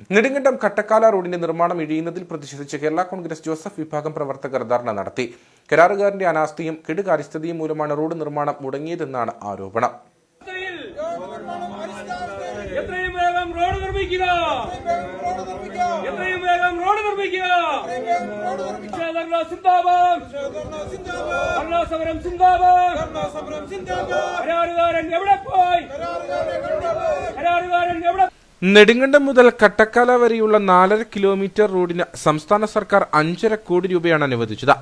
നെടുങ്കണ്ടം കട്ടക്കാല റോഡിന്റെ നിർമ്മാണം ഇഴിയുന്നതിൽ പ്രതിഷേധിച്ച് കേരള കോൺഗ്രസ് ജോസഫ് വിഭാഗം പ്രവർത്തകർ ധർണ നടത്തി. കരാറുകാരന്റെ അനാസ്ഥയും കെടുകാര്യസ്ഥതയും മൂലമാണ് റോഡ് നിർമ്മാണം മുടങ്ങിയതെന്നാണ് ആരോപണം. എത്രയും വേഗം റോഡ് നിർമ്മിക്കുക. എത്രയും വേഗം റോഡ് നിർമ്മിക്കുക. സിന്ദാബാദ്. സമരം സിന്ദാബാദ്. കരാറുകാരൻ എവിടെ പോയി? നെടുങ്കണ്ടം മുതൽ കട്ടക്കാല വരെയുള്ള നാലര കിലോമീറ്റർ റോഡിന് സംസ്ഥാന സർക്കാർ അഞ്ചര കോടി രൂപയാണ് അനുവദിച്ചത്.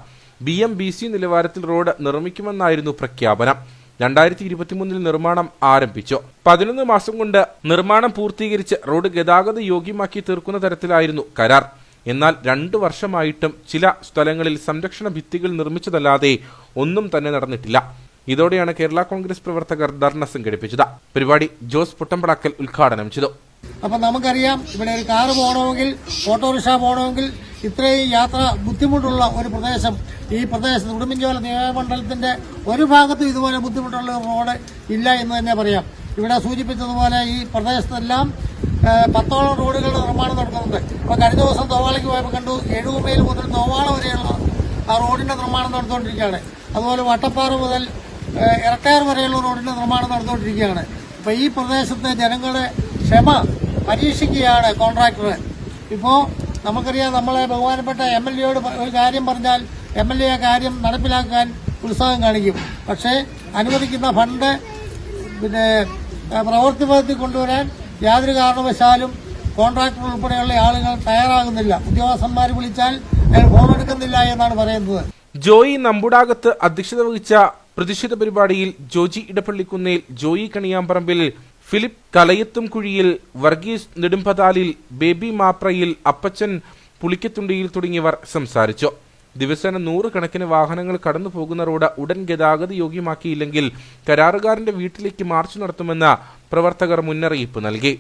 ബി എം ബി സി നിലവാരത്തിൽ റോഡ് നിർമ്മിക്കുമെന്നായിരുന്നു പ്രഖ്യാപനം. രണ്ടായിരത്തി ഇരുപത്തിമൂന്നിൽ നിർമ്മാണം ആരംഭിച്ചു. പതിനൊന്ന് മാസം കൊണ്ട് നിർമ്മാണം പൂർത്തീകരിച്ച് റോഡ് ഗതാഗത യോഗ്യമാക്കി തീർക്കുന്ന തരത്തിലായിരുന്നു കരാർ. എന്നാൽ രണ്ടു വർഷമായിട്ടും ചില സ്ഥലങ്ങളിൽ സംരക്ഷണ ഭിത്തികൾ നിർമ്മിച്ചതല്ലാതെ ഒന്നും തന്നെ നടന്നിട്ടില്ല. ഇതോടെയാണ് കേരള കോൺഗ്രസ് പ്രവർത്തകർ ധർണ സംഘടിപ്പിച്ചത്. പരിപാടി ജോസ് പുട്ടമ്പടക്കൽ ഉദ്ഘാടനം ചെയ്തു. അപ്പം നമുക്കറിയാം ഇവിടെ ഒരു കാറ് പോകണമെങ്കിൽ ഓട്ടോറിക്ഷ പോകണമെങ്കിൽ ഇത്രയും യാത്ര ബുദ്ധിമുട്ടുള്ള ഒരു പ്രദേശം. ഈ പ്രദേശത്ത് ഉടുമ്പൻചോല നിയമമണ്ഡലത്തിന്റെ ഒരു ഭാഗത്തും ഇതുപോലെ ബുദ്ധിമുട്ടുള്ള റോഡ് ഇല്ല എന്ന് തന്നെ പറയാം. ഇവിടെ സൂചിപ്പിച്ചതുപോലെ ഈ പ്രദേശത്തെല്ലാം പത്തോളം റോഡുകളുടെ നിർമ്മാണം നടക്കുന്നുണ്ട്. ഇപ്പൊ കഴിഞ്ഞ ദിവസം തോവാളയ്ക്ക് പോയപ്പോൾ കണ്ടു എഴുകുമേൽ മുതൽ തോവാള വരെയുള്ള ആ റോഡിന്റെ നിർമ്മാണം നടന്നുകൊണ്ടിരിക്കുകയാണ്. അതുപോലെ വട്ടപ്പാറ മുതൽ ഇരട്ടയാർ വരെയുള്ള റോഡിന്റെ നിർമ്മാണം നടന്നുകൊണ്ടിരിക്കുകയാണ്. അപ്പൊ ഈ പ്രദേശത്തെ ജനങ്ങളുടെ ക്ഷമ പരീക്ഷിക്കുകയാണ് കോൺട്രാക്ടർ. ഇപ്പോൾ നമുക്കറിയാം നമ്മളെ ബഹുമാനപ്പെട്ട എം എൽ എയോട് ഒരു കാര്യം പറഞ്ഞാൽ എം എൽ എ കാര്യം നടപ്പിലാക്കാൻ ഉത്സാഹം കാണിക്കും. പക്ഷേ അനുവദിക്കുന്ന ഫണ്ട് പിന്നെ പ്രവൃത്തി പദ്ധതി കൊണ്ടുവരാൻ യാതൊരു കാരണവശാലും കോൺട്രാക്ടർ ഉൾപ്പെടെയുള്ള ആളുകൾ തയ്യാറാകുന്നില്ല. ഉദ്യോഗസ്ഥന്മാർ വിളിച്ചാൽ അയാൾ ഫോൺ എടുക്കുന്നില്ല എന്നാണ് പറയുന്നത്. ജോയി നമ്പുടാകത്ത് അധ്യക്ഷത വഹിച്ച പ്രതിഷേധ പരിപാടിയിൽ Joji Edappallikunnel Joy Kaniyamparambil Philip Kalayathumkuzhiyil Varghese നെടുമ്പതാലിൽ baby മാപ്രയിൽ അപ്പച്ചൻ പുളിക്കത്തുണ്ടിയിൽ തുടങ്ങിയവർ സംസാരിച്ചു. ദിവസേന നൂറുകണക്കിന് വാഹനങ്ങൾ കടന്നു പോകുന്ന റോഡ് ഉടൻ ഗതാഗത യോഗ്യമാക്കിയില്ലെങ്കിൽ കരാറുകാരന്റെ വീട്ടിലേക്ക് മാർച്ച് നടത്തുമെന്ന് പ്രവർത്തകർ മുന്നറിയിപ്പ് നൽകി.